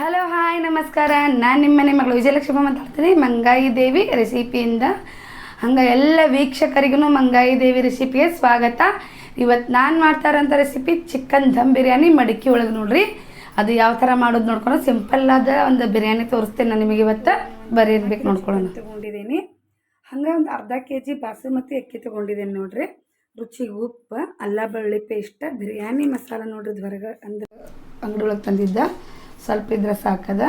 Hello hi ನಮಸ್ಕಾರ. ನಾನು ನಿಮ್ಮ ಮನೆ ಮಗಳು ವಿಜಯಲಕ್ಷ್ಮಿ ಮಾತಾಡ್ತೀನಿ ಮಂಗಾಯಿ ದೇವಿ ರೆಸಿಪಿಯಿಂದ ಹಂಗೆ ಎಲ್ಲ ವೀಕ್ಷಕರಿಗೂ ಮಂಗಾಯಿ ದೇವಿ ರೆಸಿಪಿಗೆ ಸ್ವಾಗತ. ಇವತ್ತು ನಾನು ಮಾಡ್ತಾ ಇರೋಂಥ ರೆಸಿಪಿ ಚಿಕನ್ ದಮ್ ಬಿರಿಯಾನಿ ಮಡಿಕೆ ಒಳಗೆ ನೋಡ್ರಿ. ಅದು ಯಾವ ಥರ ಮಾಡೋದು ನೋಡ್ಕೊಂಡು ಆದ ಒಂದು ಬಿರಿಯಾನಿ ತೋರಿಸ್ತೇನೆ ನಾನು ನಿಮಗೆ ಇವತ್ತು. ಬರೀ ಬೇಕು ನೋಡ್ಕೊಳ್ಳೋಣ. ತಗೊಂಡಿದ್ದೀನಿ. ಹಂಗೆ ಒಂದು ಅರ್ಧ ಕೆ ಜಿ ಬಾಸುಮತಿ ಅಕ್ಕಿ ತೊಗೊಂಡಿದ್ದೀನಿ ನೋಡ್ರಿ. ರುಚಿಗೆ ಉಪ್ಪು, ಅಲ್ಲ ಬೆಳ್ಳಿ ಪೇಸ್ಟ್ ಬಿರಿಯಾನಿ ಮಸಾಲ ನೋಡ್ರಿ ಹೊರಗೆ ಅಂದ್ರೆ ಅಂಗಡಿ ಒಳಗೆ ತಂದಿದ್ದ. ಸ್ವಲ್ಪ ಇದ್ರೆ ಸಾಕದ.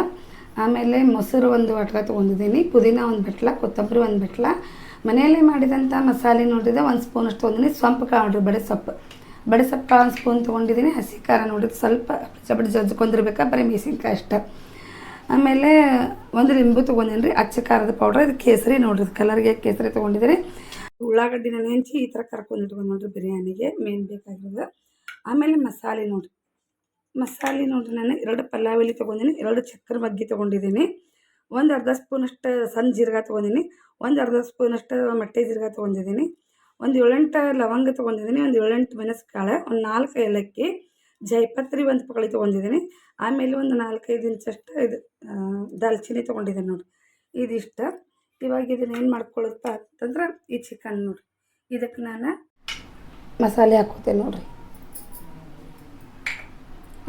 ಆಮೇಲೆ ಮೊಸರು ಒಂದು ಬಟ್ಲ ತೊಗೊಂಡಿದ್ದೀನಿ. ಪುದೀನ ಒಂದು ಬಟ್ಲ, ಕೊತ್ತಂಬರಿ ಒಂದು ಬಟ್ಲ. ಮನೆಯಲ್ಲೇ ಮಾಡಿದಂಥ ಮಸಾಲೆ ನೋಡಿದ್ರೆ ಒಂದು ಸ್ಪೂನ್ ಅಷ್ಟು ತೊಗೊಂಡಿನಿ ಸೊಂಪು ಕಾಳು ಬಡೆ ಸೊಪ್ಪು. ಬಡೆ ಸೊಪ್ಪು ಕಾಳು ಒಂದು ಸ್ಪೂನ್ ತೊಗೊಂಡಿದ್ದೀನಿ. ಹಸಿ ಖಾರ ನೋಡಿದ್ರೆ ಸ್ವಲ್ಪ ಚಪಡಿ ಜಜ್ಕೊಂಡ್ರಿಬೇಕಾ ಬರೀ ಮೆಣಸಿನ್ಕಾಯಿ ಅಷ್ಟ. ಆಮೇಲೆ ಒಂದು ಲಿಂಬು ತೊಗೊಂಡೇನಿ ರೀ ಅಚ್ಚ ಖಾರದ ಪೌಡ್ರ್ ಇದು ಕೇಸರಿ ನೋಡ್ರಿ ಕಲರ್ಗೆ ಕೇಸರಿ ತೊಗೊಂಡಿದ್ದೀನಿ. ಉಳ್ಳಾಗಡ್ಡಿನ ನೆಂಚಿ ಈ ಥರ ಕರ್ಕೊಂಡು ಇಟ್ಕೊಂಡು ನೋಡ್ರಿ ಬಿರಿಯಾನಿಗೆ ಮೇನ್ ಬೇಕಾಗಿರೋದು. ಆಮೇಲೆ ಮಸಾಲೆ ನೋಡ್ರಿ. ಮಸಾಲೆ ನೋಡಿರಿ ನಾನು. ಎರಡು ಪಲಾವ್ ಎಲೆ ತೊಗೊಂಡಿನಿ, ಎರಡು ಚಕ್ರ ಮಗ್ಗಿ ತೊಗೊಂಡಿದ್ದೀನಿ ಒಂದು ಅರ್ಧ ಸ್ಪೂನಷ್ಟು ಸಣ್ಣ ಜೀರ್ಗ ತೊಗೊಂಡಿನಿ ಒಂದು ಅರ್ಧ ಸ್ಪೂನಷ್ಟು ಮಟ್ಟೆ ಜೀರಿಗೆ ತೊಗೊಂಡಿದ್ದೀನಿ ಒಂದು ಏಳೆಂಟು ಲವಂಗ ತೊಗೊಂಡಿದ್ದೀನಿ ಒಂದು ಏಳೆಂಟು ಕಾಳೆ ಒಂದು ನಾಲ್ಕು ಏಲಕ್ಕಿ, ಜೈಪತ್ರಿ ಒಂದು ಪಕಳಿ ತೊಗೊಂಡಿದ್ದೀನಿ ಆಮೇಲೆ ಒಂದು ನಾಲ್ಕೈದು ಇಂಚಷ್ಟು ಇದು ದಾಲ್ಚಿನಿ ದಾಲ್ಚಿನ್ನಿ ತೊಗೊಂಡಿದ್ದೀನಿ ನೋಡಿರಿ. ಇಷ್ಟ ಇವಾಗ ಇದನ್ನ ಏನು ಮಾಡ್ಕೊಳ್ಳುತ್ತ ಅಂತಂದ್ರೆ ಈ ಚಿಕನ್ ನೋಡಿರಿ. ಇದಕ್ಕೆ ನಾನು ಮಸಾಲೆ ಹಾಕೋತೇನೆ ನೋಡಿರಿ.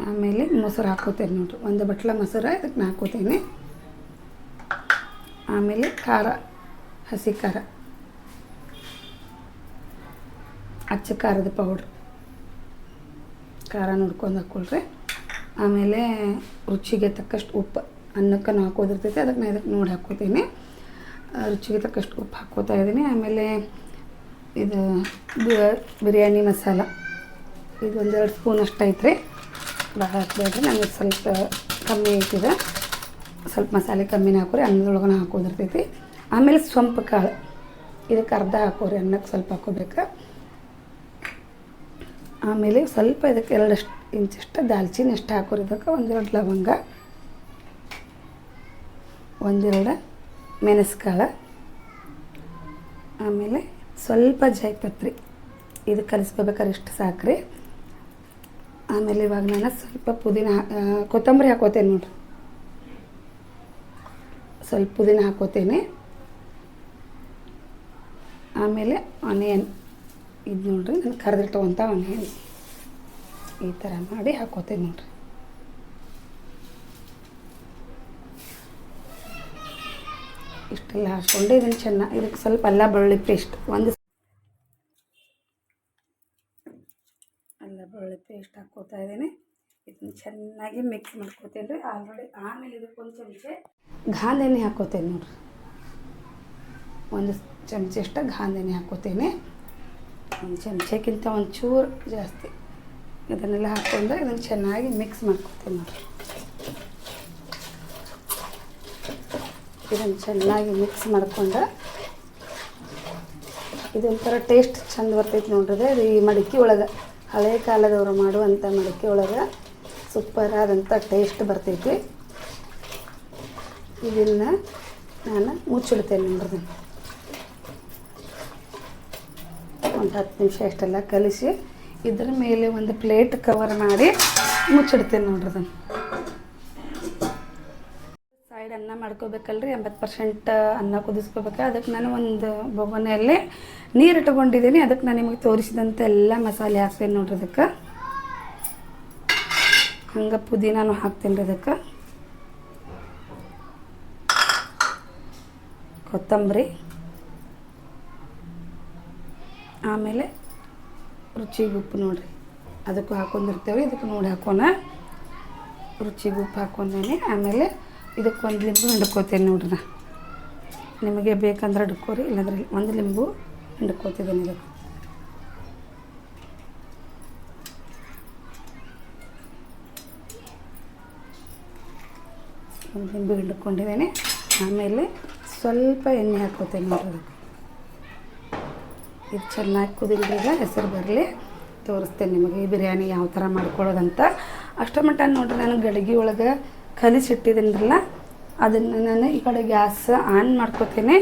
ಆಮೇಲೆ ಮೊಸರು ಹಾಕೋತೇನೆ ನೋಡಿರಿ. ಒಂದು ಬಟ್ಲ ಮೊಸರು, ಇದಕ್ಕೆ ಹಾಕೋತೇನೆ ಆಮೇಲೆ ಖಾರ, ಹಸಿ ಖಾರ. ಅಚ್ಚ ಖಾರದ ಪೌಡ್ರ್ ಖಾರ ನೋಡ್ಕೊಂಡು ಹಾಕ್ಕೊಳ್ರಿ. ಆಮೇಲೆ ರುಚಿಗೆ ತಕ್ಕಷ್ಟು ಉಪ್ಪು ಅನ್ನಕ್ಕೆ ನಾವು ಹಾಕೋದಿರ್ತೈತೆ, ಅದಕ್ಕೆ ನಾನು ಇದಕ್ಕೆ ನೋಡಿ ಹಾಕ್ಕೋತೀನಿ. ರುಚಿಗೆ ತಕ್ಕಷ್ಟು ಉಪ್ಪು ಹಾಕ್ಕೋತಾ ಇದ್ದೀನಿ. ಆಮೇಲೆ ಇದು ಬಿರಿಯಾನಿ ಮಸಾಲ. ಇದು ಒಂದೆರಡು ಸ್ಪೂನ್ ಅಷ್ಟು ಐತ್ರಿ. ಭಾಳ ಹಾಕ್ಬೇಡ್ರಿ ನನಗೆ ಸ್ವಲ್ಪ ಕಮ್ಮಿ ಐತಿದೆ. ಸ್ವಲ್ಪ ಮಸಾಲೆ ಕಮ್ಮಿನ ಹಾಕೋರಿ ಅನ್ನದೊಳಗೆ ಹಾಕೋದಿರ್ತೈತಿ. ಆಮೇಲೆ ಸ್ವಂಪ ಕಾಳು. ಇದಕ್ಕೆ ಅರ್ಧ ಹಾಕೋರಿ, ಅನ್ನಕ್ಕೆ ಸ್ವಲ್ಪ ಹಾಕೋಬೇಕು. ಆಮೇಲೆ ಸ್ವಲ್ಪ ಇದಕ್ಕೆ ಎರಡಷ್ಟು ಇಂಚಷ್ಟು ದಾಲ್ಚಿನ್ನಿ ಎಷ್ಟು ಹಾಕೋರಿ. ಇದಕ್ಕೆ ಒಂದೆರಡು ಲವಂಗ, ಒಂದೆರಡು ಮೆಣಸ್ಕಾಳು. ಆಮೇಲೆ ಸ್ವಲ್ಪ ಜಾಯಿಪತ್ರಿ. ಇದು ಕಲಿಸ್ಕೋಬೇಕಾದ್ರೆ ಇಷ್ಟು ಸಾಕ್ರಿ. ಆಮೇಲೆ ಇವಾಗ ನಾನು ಸ್ವಲ್ಪ ಪುದೀನ ಕೊತ್ತಂಬರಿ ಹಾಕೋತೇನೆ ನೋಡ್ರಿ. ಸ್ವಲ್ಪ ಪುದೀನ ಹಾಕೋತೇನೆ ಆಮೇಲೆ ಆನಿಯನ್ ಇದು ನೋಡ್ರಿ, ನಾನು ಕರೆದಿಟ್ಟುವಂಥ ಆನಿಯನ್ ಈ ಥರ ಮಾಡಿ ಹಾಕೋತೇನೆ ನೋಡ್ರಿ. ಇಷ್ಟೆಲ್ಲ ಹಾಕ್ಕೊಂಡು ಇದನ್ನು ಚೆನ್ನಾಗಿ ಇದಕ್ಕೆ ಸ್ವಲ್ಪ ಅಲ್ಲ, ಬೆಳ್ಳುಳ್ಳಿ ಪೇಸ್ಟ್ ಒಂದು ಅಲ್ಲ ಬೆಳ್ಳುಳ್ಳಿ ಪೇಸ್ಟ್ ಹಾಕ್ಕೊತಾ ಇದ್ದೀನಿ. ಇದನ್ನು ಚೆನ್ನಾಗಿ ಮಿಕ್ಸ್ ಮಾಡ್ಕೋತೇನೆ ರೀ ಆಲ್ರೆಡಿ ಆಮೇಲೆ ಇದಕ್ಕೆ ಒಂದು ಚಮಚೆ ಗಾಂಧಿ ಎಣ್ಣೆ ಹಾಕ್ಕೋತೇನೆ ನೋಡ್ರಿ. ಒಂದು ಚಮಚಷ್ಟು ಗಾಂಧಿ ಎಣ್ಣೆ ಹಾಕ್ಕೋತೇನೆ ಒಂದು ಚಮಚಕ್ಕಿಂತ ಒಂದು ಚೂರು ಜಾಸ್ತಿ ಇದನ್ನೆಲ್ಲ ಹಾಕ್ಕೊಂಡ್ರೆ ಇದನ್ನು ಚೆನ್ನಾಗಿ ಮಿಕ್ಸ್ ಮಾಡ್ಕೋತೀನಿ ನೋಡ್ರಿ. ಇದನ್ನು ಚೆನ್ನಾಗಿ ಮಿಕ್ಸ್ ಮಾಡ್ಕೊಂಡು ಇದೊಂಥರ ಟೇಸ್ಟ್ ಚಂದ ಬರ್ತೈತೆ ನೋಡ್ರಿ ಅದು ಈ ಮಡಿಕೆ ಒಳಗೆ. ಹಳೆ ಕಾಲದವರು ಮಾಡುವಂಥ ಮಡಿಕೆ ಒಳಗೆ ಸೂಪರ್ ಆದಂಥ ಟೇಸ್ಟ್ ಬರ್ತೈತಿ. ಇದನ್ನು ನಾನು ಮುಚ್ಚಿಡ್ತೇನೆ ನೋಡ್ರಿ ಒಂದು ಹತ್ತು ನಿಮಿಷ ಅಷ್ಟೆಲ್ಲ ಕಲಿಸಿ ಇದ್ರ ಮೇಲೆ ಒಂದು ಪ್ಲೇಟ್ ಕವರ್ ಮಾಡಿ ಮುಚ್ಚಿಡ್ತೇನೆ ನೋಡ್ರಿ ಸೈಡ್ ಅನ್ನ ಮಾಡ್ಕೋಬೇಕಲ್ರಿ, ಎಂಬತ್ತು ಪರ್ಸೆಂಟ್ ಅನ್ನ ಕುದಿಸ್ಕೋಬೇಕು ಅದಕ್ಕೆ ನಾನು ಒಂದು ಬೊಗನೆಯಲ್ಲಿ ನೀರು ಇಟ್ಕೊಂಡಿದ್ದೀನಿ ಅದಕ್ಕೆ ನಾನು ನಿಮಗೆ ತೋರಿಸಿದಂಥ ಎಲ್ಲ ಮಸಾಲೆ ಹಾಕ್ತೇನೆ ನೋಡ್ರಿ ಅದಕ್ಕೆ. ಹಂಗೆ ಪುದೀನಾನು ಹಾಕ್ತೀನಿ ರೀ ಅದಕ್ಕೆ. ಕೊತ್ತಂಬರಿ. ಆಮೇಲೆ ರುಚಿಗೆ ಉಪ್ಪು ನೋಡ್ರಿ. ಅದಕ್ಕೂ ಹಾಕೊಂಡಿರ್ತೇವೆ ಇದಕ್ಕೆ ನೋಡಿ ಹಾಕೋಣ. ರುಚಿಗೆ ಉಪ್ಪು ಹಾಕೊಂಡೇನೆ. ಆಮೇಲೆ ಇದಕ್ಕೆ ಒಂದು ಲಿಂಬು ಹಿಂಡ್ಕೋತೇನೆ ನೋಡ್ರಿ ನಿಮಗೆ ಬೇಕಂದ್ರೆ ಹಿಡ್ಕೋರಿ, ಇಲ್ಲಾಂದ್ರೆ ಒಂದು ಲಿಂಬು ಹಿಂಡ್ಕೋತಿದ್ದೇನೆ ಇದಕ್ಕೆ. ಒಂದು ಲಿಂಬು ಹಿಂಡ್ಕೊಂಡಿದ್ದೇನೆ. ಆಮೇಲೆ ಸ್ವಲ್ಪ ಎಣ್ಣೆ ಹಾಕ್ಕೋತೇನೆ ನೋಡ್ರಿ ಇದು ಚೆನ್ನಾಗಿ ಕುದಿಲ್ದಾಗ ಹೆಸರು ಬರಲಿ. ತೋರಿಸ್ತೇನೆ ನಿಮಗೆ ಈ ಬಿರಿಯಾನಿ ಯಾವ ಥರ ಮಾಡ್ಕೊಳ್ಳೋದಂತ. ಅಷ್ಟು ಮಟ್ಟ ನೋಡ್ರಿ ನಾನು ಗಡಿಗೆ ಒಳಗೆ ಕಲಿಸಿಟ್ಟಿದ್ದೀನಲ್ಲ ಅದನ್ನು ನಾನು ಈ ಕಡೆ ಗ್ಯಾಸ್ ಆನ್ ಮಾಡ್ಕೋತೇನೆ.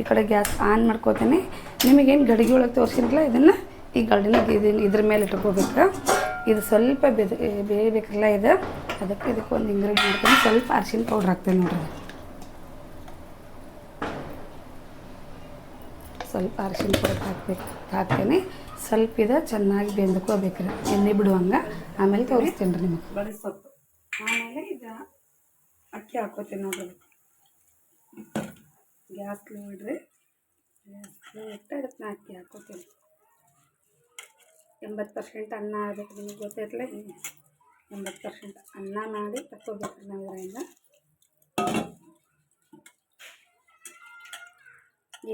ಈ ಕಡೆ ಗ್ಯಾಸ್ ಆನ್ ಮಾಡ್ಕೋತೀನಿ. ನಿಮಗೇನು ಗಡಿಗೆ ಒಳಗೆ ತೋರಿಸಿರಲ್ಲ ಇದನ್ನು ಈ ಗಡಿನ ಇದನ್ನು ಇದ್ರ ಮೇಲೆ ಇಟ್ಕೋಬೇಕು. ಇದು ಸ್ವಲ್ಪ ಬೆದ ಬೇಯಬೇಕಲ್ಲ ಇದು. ಅದಕ್ಕೆ ಇದಕ್ಕೆ ಒಂದು ಇಂಗ್ರೀಡಿಯಂಟ್ ಮಾಡ್ತೀನಿ ಸ್ವಲ್ಪ ಅರ್ಶಿನ ಪೌಡ್ರ್ ಹಾಕ್ತೀನಿ ನೋಡ್ರಿ. ಸ್ವಲ್ಪ ಅರಿಶಿನ ಪೌಡ್ರ್ ಹಾಕ್ಬೇಕು, ಹಾಕ್ತೇನೆ. ಸ್ವಲ್ಪ ಇದು ಚೆನ್ನಾಗಿ ಬೆಂದ್ಕೋಬೇಕು ರೀ ಎಣ್ಣೆ ಬಿಡುವಂಗೆ. ಆಮೇಲೆ ತೋರಿಸ್ತೀನಿ ರೀ ನಿಮಗೆ ಆಮೇಲೆ ಇದು. ಅಕ್ಕಿ ಹಾಕೋತೀನಿ ನೋಡ್ರಿ ಗ್ಯಾಸ್ ನೋಡ್ರಿ ಗ್ಯಾಸ್ ಅದಕ್ಕೆ ನಾ ಅಕ್ಕಿ ಹಾಕೋತೀನಿ. ಎಂಬತ್ತು ಪರ್ಸೆಂಟ್ ಅನ್ನ ಆಗಬೇಕು ನಿಮಗೆ ಗೊತ್ತೈತಲ್ಲ ಎಂಬತ್ತು ಪರ್ಸೆಂಟ್ ಅನ್ನ ಮಾಡಿ ತಕ್ಕೋಬೇಕು ನಾವು ಇದರಿಂದ.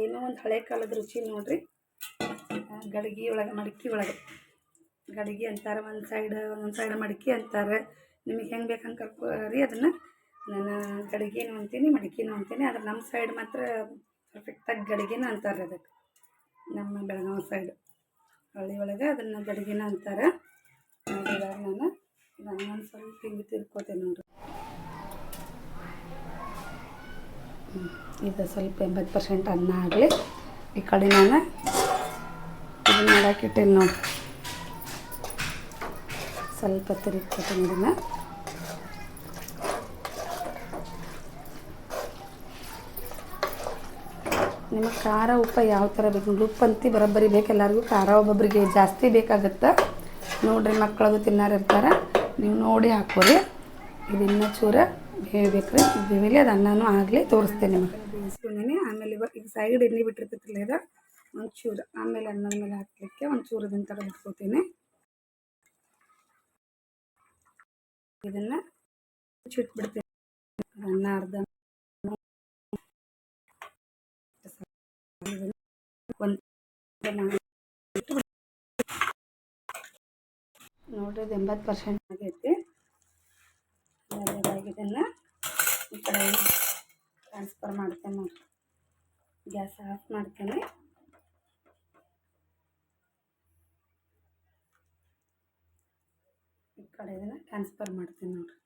ಏನೋ ಒಂದು ಹಳೆ ಕಾಲದ ರುಚಿ ನೋಡ್ರಿ. ಗಡಿಗೆ ಒಳಗೆ, ಮಡಿಕೆ ಒಳಗೆ. ಗಡಿಗೆ ಅಂತಾರೆ, ಒಂದು ಸೈಡ್ ಒಂದು ಸೈಡ್ ಮಡಿಕೆ ಅಂತಾರೆ. ನಿಮಗೆ ಹೆಂಗೆ ಬೇಕು ಹಂಗೆ ಕರ್ಕೋರಿ ಅದನ್ನು. ನಾನು ಗಡಿಗೆನೂ ಅಂತೀನಿ, ಮಡಿಕೆನೂ ಅಂತೀನಿ, ಆದ್ರೆ ನಮ್ಮ ಸೈಡ್ ಮಾತ್ರ ಪರ್ಫೆಕ್ಟಾಗಿ ಗಡಿಗೆನೂ ಅಂತಾರೆ ಅದಕ್ಕೆ. ನಮ್ಮ ಬೆಳಗಾವಿ ಸೈಡ್ ಹಳ್ಳಿ ಒಳಗೆ ಅದನ್ನು ಗಡಿಗೆನ ಅಂತಾರೆ. ನಾನು ಇದನ್ನೊಂದು ಸ್ವಲ್ಪ ಹಿಂಗೆ ತಿರ್ಕೋತೇನೆ ನೋಡ್ರಿ. ಇದು ಸ್ವಲ್ಪ ಎಂಬತ್ತು ಪರ್ಸೆಂಟ್ ಅನ್ನ ಆಗಲಿ. ಈ ಕಡೆ ನಾನು ಇದನ್ನ ಮಾಡಾಕಿಟ್ಟೇನೆ ನೋಡಿ ಸ್ವಲ್ಪ ತಿರುಗ್ಕೊತೀನಿ ಇದನ್ನು. ನಿಮಗೆ ಖಾರ ಉಪ್ಪು ಯಾವ ಥರ ಬೇಕು? ನೋಡಿ, ಉಪ್ಪು ಅಂತಿ ಬರೋಬ್ಬರಿ ಬೇಕು ಎಲ್ಲರಿಗೂ. ಖಾರ ಒಬ್ಬೊಬ್ಬರಿಗೆ ಜಾಸ್ತಿ ಬೇಕಾಗುತ್ತೆ. ನೋಡಿರಿ ಮಕ್ಕಳದು ತಿನ್ನಾರು ಇರ್ತಾರೆ. ನೀವು ನೋಡಿ ಹಾಕೋರಿ ಇದು ಚೂರ ಚೂರ ರೀ ಬೇವಿಲಿ ಅದು ಅನ್ನನೂ ಆಗಲಿ ತೋರಿಸ್ತೇನೆ ನಿಮಗೆ. ಬೇಯಿಸ್ಕೊಂಡೇನೆ. ಆಮೇಲೆ ಇವಾಗ ಈಗ ಸೈಡ್ ಎಣ್ಣೆ ಬಿಟ್ಟಿರ್ತೈತಿಲ್ಲ ಇದು ಒಂಚೂರು ಆಮೇಲೆ ಅನ್ನದ ಮೇಲೆ ಹಾಕಲಿಕ್ಕೆ ಒಂಚೂರು ಇದನ್ನು ತಗೊಂಡು ಬಿಟ್ಕೋತೀನಿ. ಇದನ್ನು ಬಿಡ್ತೀನಿ ಅನ್ನ ಅರ್ಧ ಒಂದು ನೋಡ್ರಿ ಎಂಬತ್ತು ಪರ್ಸೆಂಟ್ ಆಗೈತಿ. ಇದನ್ನು ಈ ಕಡೆ ಟ್ರಾನ್ಸ್ಫರ್ ಮಾಡ್ತೇನೆ ಗ್ಯಾಸ್ ಆಫ್ ಮಾಡ್ತೇನೆ. ಈ ಕಡೆ ಇದನ್ನು ಟ್ರಾನ್ಸ್ಫರ್ ಮಾಡ್ತೀನಿ ನೋಡ್ರಿ.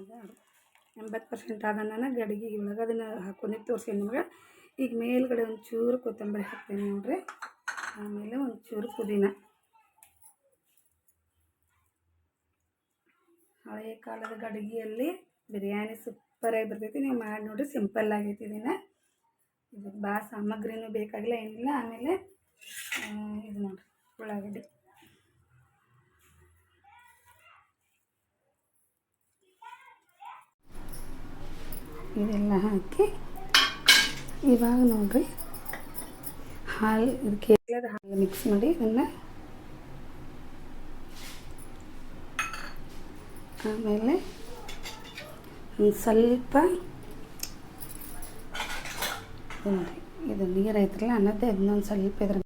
ಅದ ಎಂಬತ್ತು ಪರ್ಸೆಂಟ್ ಆದ ನಾನು ಗಡಿಗೆ ಒಳಗೆ ಅದನ್ನು ಹಾಕೊಂಡು ತೋರಿಸಿ ನಿಮ್ಗೆ. ಈಗ ಮೇಲ್ಗಡೆ ಒಂದು ಚೂರು ಕೊತ್ತಂಬರಿ ಹಾಕ್ತೀನಿ ನೋಡ್ರಿ. ಆಮೇಲೆ ಒಂದು ಚೂರು ಪುದೀನ. ಹಳೆಯ ಕಾಲದ ಗಡಿಗೆಯಲ್ಲಿ ಬಿರಿಯಾನಿ ಸೂಪರಾಗಿ ಬರ್ತೈತಿ. ನೀವು ಮಾಡಿ ನೋಡಿರಿ ಸಿಂಪಲ್ ಆಗೈತಿ ಇದನ್ನು. ಇದಕ್ಕೆ ಭಾಳ ಸಾಮಗ್ರಿನೂ ಬೇಕಾಗಿಲ್ಲ, ಏನಿಲ್ಲ. ಆಮೇಲೆ ಇದು ನೋಡಿರಿ, ಉಳ್ಳಾಗಡ್ಡಿ. ಇದೆಲ್ಲ ಹಾಕಿ ಇವಾಗ ನೋಡಿರಿ ಹಾಲು ಇದಕ್ಕೆ ಹಾಲು ಮಿಕ್ಸ್ ಮಾಡಿ ಇದನ್ನು ಆಮೇಲೆ ಒಂದು ಸ್ವಲ್ಪ ನೋಡಿ ಇದು ನೀರು ಐತ್ರಲ್ಲ ಅನ್ನೋದೇ ಅದನ್ನೊಂದು ಸ್ವಲ್ಪ ಇದ್ರ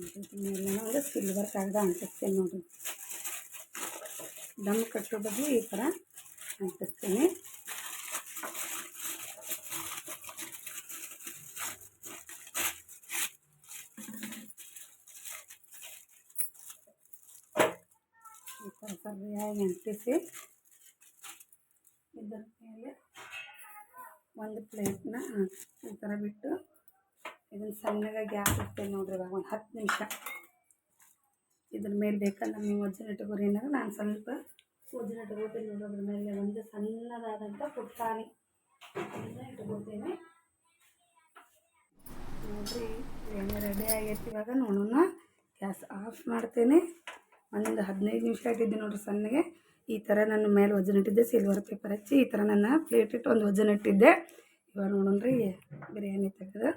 ಒಂದು ಸಿಲ್ವರ್ ಕಾಗದ ಅಂಟಿಸ್ತೇನೆ ನೋಡಿ ದಮ್ ಕಟ್ಟೋ ಬದಲು ಈ ಥರ ಅಂಟಿಸ್ತೀನಿ ಈ ಥರ ಸರಿಯಾಗಿ ಅಂಟಿಸಿ ಇದರ ಮೇಲೆ ಒಂದು ಪ್ಲೇಟ್ನ ಈ ಥರ ಬಿಟ್ಟು ಇದನ್ನು ಸಣ್ಣಗೆ ಗ್ಯಾಸ್ ಇಡ್ತೇನೆ ನೋಡ್ರಿ ಇವಾಗ ಒಂದು ಹತ್ತು ನಿಮಿಷ. ಇದ್ರ ಮೇಲೆ ಬೇಕಂದ್ರೆ ನೀವು ಒಜ್ಜಿನ ಇಟ್ಕೋರಿ ಏನಾರ. ನಾನು ಸ್ವಲ್ಪ ಒಜ್ಜಿನ ಇಟ್ಕೋತೀನಿ ನೋಡಿ ಅದ್ರ ಮೇಲೆ ಒಂದು ಸಣ್ಣದಾದಂಥ ಪುಟ್ಟಾಣಿ ಅದನ್ನ ಇಟ್ಕೋತೀನಿ. ನೋಡ್ರಿ, ಎಣ್ಣೆ ರೆಡಿ ಆಗೈತಿ ಇವಾಗ. ನೋಡೋಣ, ಗ್ಯಾಸ್ ಆಫ್ ಮಾಡ್ತೇನೆ. ಒಂದು ಹದಿನೈದು ನಿಮಿಷ ಆಗಿದ್ದೆ ನೋಡ್ರಿ ಸಣ್ಣಗೆ. ಈ ಥರ ನನ್ನ ಮೇಲೆ ವಜನ್ ಇಟ್ಟಿದ್ದೆ. ಸಿಲ್ವರ್ ಪೇಪರ್ ಹಚ್ಚಿ ಈ ಥರ ನನ್ನ ಪ್ಲೇಟ್ ಇಟ್ಟು ಒಂದು ವಜನ್ ಇಟ್ಟಿದ್ದೆ. ಇವಾಗ ನೋಡೋಣ ರೀ ಬಿರಿಯಾನಿ ತೆಗೆದು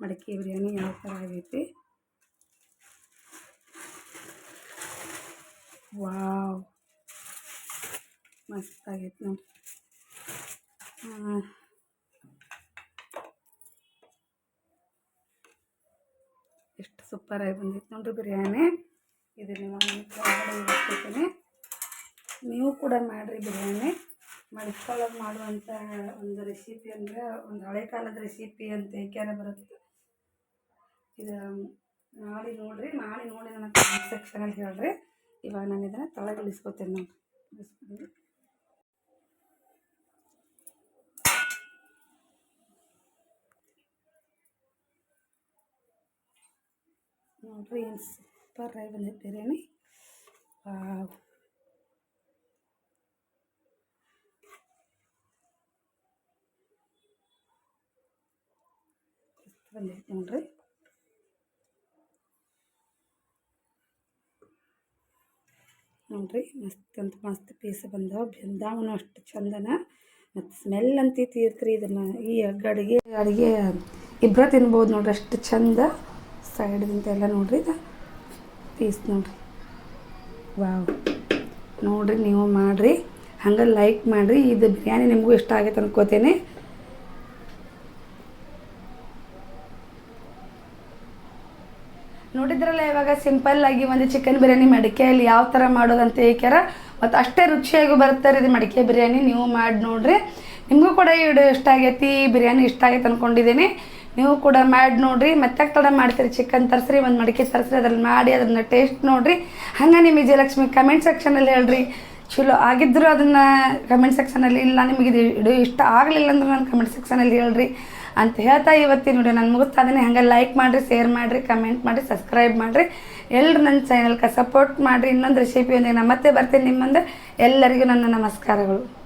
ಮಡಕೆ ಬಿರಿಯಾನಿ ಯಾವ ಥರ ಆಗೈತಿ. ವಾವ್, ಮಸ್ತ್ ಆಗೈತೆ ನೋಡಿ ಎಷ್ಟು ಸೂಪರಾಗಿ ಬಂದಿತ್ತು ನೋಡಿರಿ ಬಿರಿಯಾನಿ. ಇದನ್ನು ನೀವು ಕೂಡ ಮಾಡಿರಿ ಬಿರಿಯಾನಿ. ಮಡ್ಕೊಳ್ಳೋದು ಮಾಡುವಂಥ ಒಂದು ರೆಸಿಪಿ ಅಂದರೆ ಒಂದು ಹಳೆ ಕಾಲದ ರೆಸಿಪಿ ಅಂತ ಏಕೆಲ್ಲ ಬರುತ್ತೆ. ಇದು ನಾಳೆ ನೋಡಿರಿ ನಾಳೆ ನೋಡಿ ನನ್ನ ಕಮೆಂಟ್ ಸೆಕ್ಷನಲ್ಲಿ ಹೇಳ್ರಿ. ಇವಾಗ ನಾನು ಇದನ್ನು ತಳಗೆ ಇಳಿಸ್ಕೊತೇನೆ ನಾನು ಇಳಿಸ್ಕೊಂಡು ನೋಡ್ರಿ ಏನು ಸೂಪರ್ ಆಗಿ ಬಂದೈತೆ ನೋಡ್ರಿ ನೋಡ್ರಿ ಮಸ್ತ್ ಅಂತ ಮಸ್ತ್ ಪೀಸ್ ಬಂದವ. ಬೆಂದಾವನು ಅಷ್ಟು ಚಂದನ. ಮತ್ತು ಸ್ಮೆಲ್ ಅಂತ ತೀರ್ತ್ರಿ ಇದನ್ನು. ಈ ಅಡುಗೆ ಅಡುಗೆ ಇಬ್ಬರ ತಿನ್ಬೋದು ನೋಡ್ರಿ, ಅಷ್ಟು ಚಂದ. ಸೈಡ್ದಿಂದ ಎಲ್ಲ ನೋಡ್ರಿ ಇದು. ಪೀಸ್ ನೋಡ್ರಿ. ವಾವ್. ನೋಡ್ರಿ ನೀವು ಮಾಡಿರಿ. ಹಂಗೆ ಲೈಕ್ ಮಾಡಿರಿ. ಇದು ಬಿರಿಯಾನಿ ನಿಮಗೂ ಇಷ್ಟ ಆಗೈತೆ ಅನ್ಕೋತೀನಿ. ನೋಡಿದ್ರಲ್ಲ ಇವಾಗ ಸಿಂಪಲ್ ಆಗಿ ಒಂದು ಚಿಕನ್ ಬಿರಿಯಾನಿ ಮಡಿಕೆಯಲ್ಲಿ ಯಾವ ಥರ ಮಾಡೋದಂತ ಏಕ್ಯಾರ ಮತ್ತು ಅಷ್ಟೇ ರುಚಿಯಾಗಿ ಬರ್ತಾರೆ ಇದು ಮಡಿಕೆ ಬಿರಿಯಾನಿ. ನೀವು ಮಾಡಿ ನೋಡ್ರಿ. ನಿಮಗೂ ಕೂಡ ಈ ವಿಡಿಯೋ ಇಷ್ಟ ಆಗೈತಿ ಬಿರಿಯಾನಿ ಇಷ್ಟ ಆಗೈತೆ ಅಂದ್ಕೊಂಡಿದ್ದೀನಿ ನೀವು ಕೂಡ ಮಾಡಿ ನೋಡ್ರಿ. ಮತ್ತೆ ತಡ ಮಾಡ್ತೀರಿ? ಚಿಕನ್ ತರಿಸ್ರಿ, ಒಂದು ಮಡಿಕೆ ತರಿಸ್ರಿ, ಅದ್ರಲ್ಲಿ ಮಾಡಿ ಅದನ್ನು ಟೇಸ್ಟ್ ನೋಡ್ರಿ. ಹಂಗೆ ನಿಮ್ಮ ವಿಜಯಲಕ್ಷ್ಮಿ ಕಮೆಂಟ್ ಸೆಕ್ಷನಲ್ಲಿ ಹೇಳ್ರಿ. ಚಲೋ ಆಗಿದ್ದರೂ ಅದನ್ನು ಕಮೆಂಟ್ ಸೆಕ್ಷನಲ್ಲಿ ಇಲ್ಲ, ನಿಮಗೆ ಇದು ವಿಡಿಯೋ ಇಷ್ಟ ಆಗಲಿಲ್ಲ ಅಂದ್ರೆ ನಾನು ಕಮೆಂಟ್ ಸೆಕ್ಷನಲ್ಲಿ ಹೇಳ್ರಿ. ಅಂತ ಹೇಳ್ತಾ ಇವತ್ತಿನ ವಿಡಿಯೋ ನಾನು ಮುಗಿಸ್ತಾ ಇದ್ದೀನಿ. ಹಂಗೆ ಲೈಕ್ ಮಾಡಿರಿ ಶೇರ್ ಮಾಡಿರಿ ಕಮೆಂಟ್ ಮಾಡಿ ಸಬ್ಸ್ಕ್ರೈಬ್ ಮಾಡಿರಿ. ಎಲ್ಲರೂ ನನ್ನ ಚಾನಲ್ಗೆ ಸಪೋರ್ಟ್ ಮಾಡಿರಿ. ಇನ್ನೊಂದು ರೆಸಿಪಿಯೊಂದಿಗೆ ನಾನು ಮತ್ತೆ ಬರ್ತೀನಿ ನಿಮ್ಮಂದ್ರೆ ಎಲ್ಲರಿಗೂ ನನ್ನ ನಮಸ್ಕಾರಗಳು.